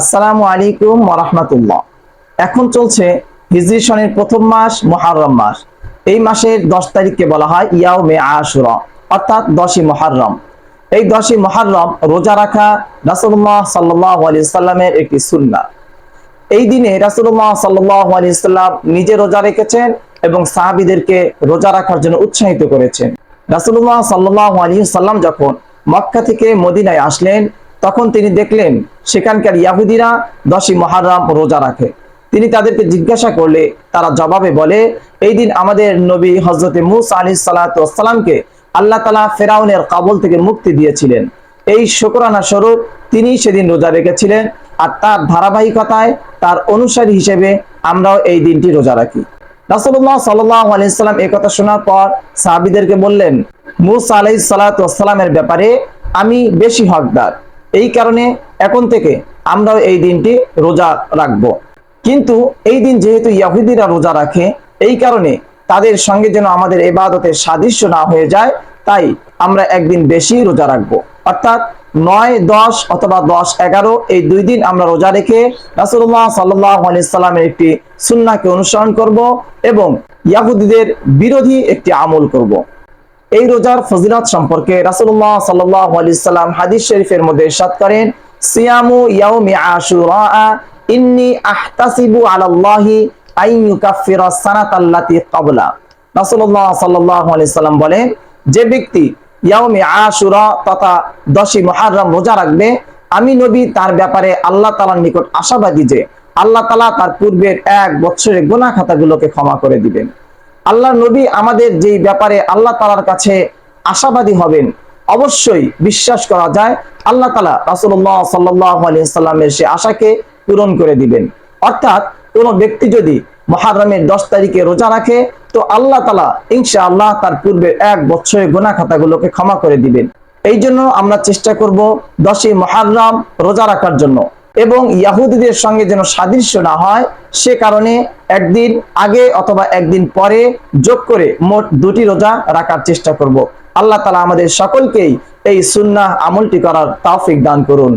আসসালামু আলাইকুম ওরহমতুল্লাহ এখন চলছে হিজরি সনের প্রথম মাস মহারম মাস। এই মাসের দশ তারিখকে বলা হয় ইয়াও মে আশুরা, অর্থাৎ দশই মহারম এই দশই মহারম রোজা রাখা রাসুল্লাহ সাল্লাহ সাল্লামের একটি সুন্না এই দিনে রাসুল্লাহ সাল্লাহ সাল্লাম নিজে রোজা রেখেছেন এবং সাহাবিদেরকে রোজা রাখার জন্য উৎসাহিত করেছেন। রাসুল্লাহ সাল্লাহ সাল্লাম যখন মক্কা থেকে মদিনায় আসলেন তখন তিনি দেখলেন সেখানকার ইয়াহুদিরা দশই মহারাম রোজা রাখে। তিনি তাদেরকে জিজ্ঞাসা করলে, তারা জবাবে বলে, এই দিন আমাদের নবী হজরতে মুসা আলী সাল্লাতামকে আল্লাহ তালা ফেরাউনের কাবল থেকে মুক্তি দিয়েছিলেন। এই শুকরানা স্বরূপ তিনি সেদিন রোজা রেখেছিলেন আর তার ধারাবাহিকতায় তার অনুসারী হিসেবে আমরাও এই দিনটি রোজা রাখি। রাসুল্লাহ সাল্লাহ আলাইসাল্লাম এ কথা শোনার পর সাহাবিদেরকে বললেন, মুসা আলাই সাল্লাতামের ব্যাপারে আমি বেশি হকদার। এই কারণে এখন থেকে আমরাও এই দিনটি রোজা রাখব কিন্তু এই দিন যেহেতু ইয়াহুদিরা রোজা রাখে, এই কারণে তাদের সঙ্গে যেন আমাদের এবাদতের সাদৃশ্য না হয়ে যায়, তাই আমরা একদিন বেশি রোজা রাখব অর্থাৎ নয়, দশ অথবা দশ, এগারো, এই দুই দিন আমরা রোজা রেখে রাসুল্লাহ সাল্লামের একটি সুন্নাকে অনুসরণ করব এবং ইয়াহুদিদের বিরোধী একটি আমল করব। এই রোজার ফজিলত সম্পর্কে রাসুল্লাহ সাল্লাম হাদিস শরীফের মধ্যে ইরশাদ করেন, সিয়ামু ইয়াউমি আশুরা ইন্নি আহতাসিবু আলাল্লাহি সাল্লাম বলেন, যে ব্যক্তি ইয়াউমি আশুরা তথা দশই মুহররম রোজা রাখবে, আমি নবী তার ব্যাপারে আল্লাহ তাআলার নিকট আশাবাদী যে আল্লাহ তাআলা তার পূর্বের এক বছরের গুনাহ খাতাগুলোকে ক্ষমা করে দিবেন। আল্লাহ নবী আমাদের যেই ব্যাপারে আল্লাহ তালার কাছে আশাবাদী হবেন, অবশ্যই বিশ্বাস করা যায়, আল্লাহ তালা রাসুল্লাহ সাল্লামের সে আশাকে পূরণ করে দিবেন। অর্থাৎ কোনো ব্যক্তি যদি মহারমের দশ তারিখে রোজা রাখে, তো আল্লাহ তালা ইনশা আল্লাহ তার পূর্বের এক বছরের গোনা খাতাগুলোকে ক্ষমা করে দিবেন। এই জন্য আমরা চেষ্টা করব দশই মহারম রোজা রাখার জন্য। এবং ইয়াহুদিদের সঙ্গে যেন সাদৃশ্য না হয়, সে কারণে একদিন আগে অথবা একদিন পরে যোগ করে মোট দুটি রোজা রাখার চেষ্টা করব। আল্লাহ তালা আমাদের সকলকেই এই সুন্না আমলটি করার তাফিক দান করুন।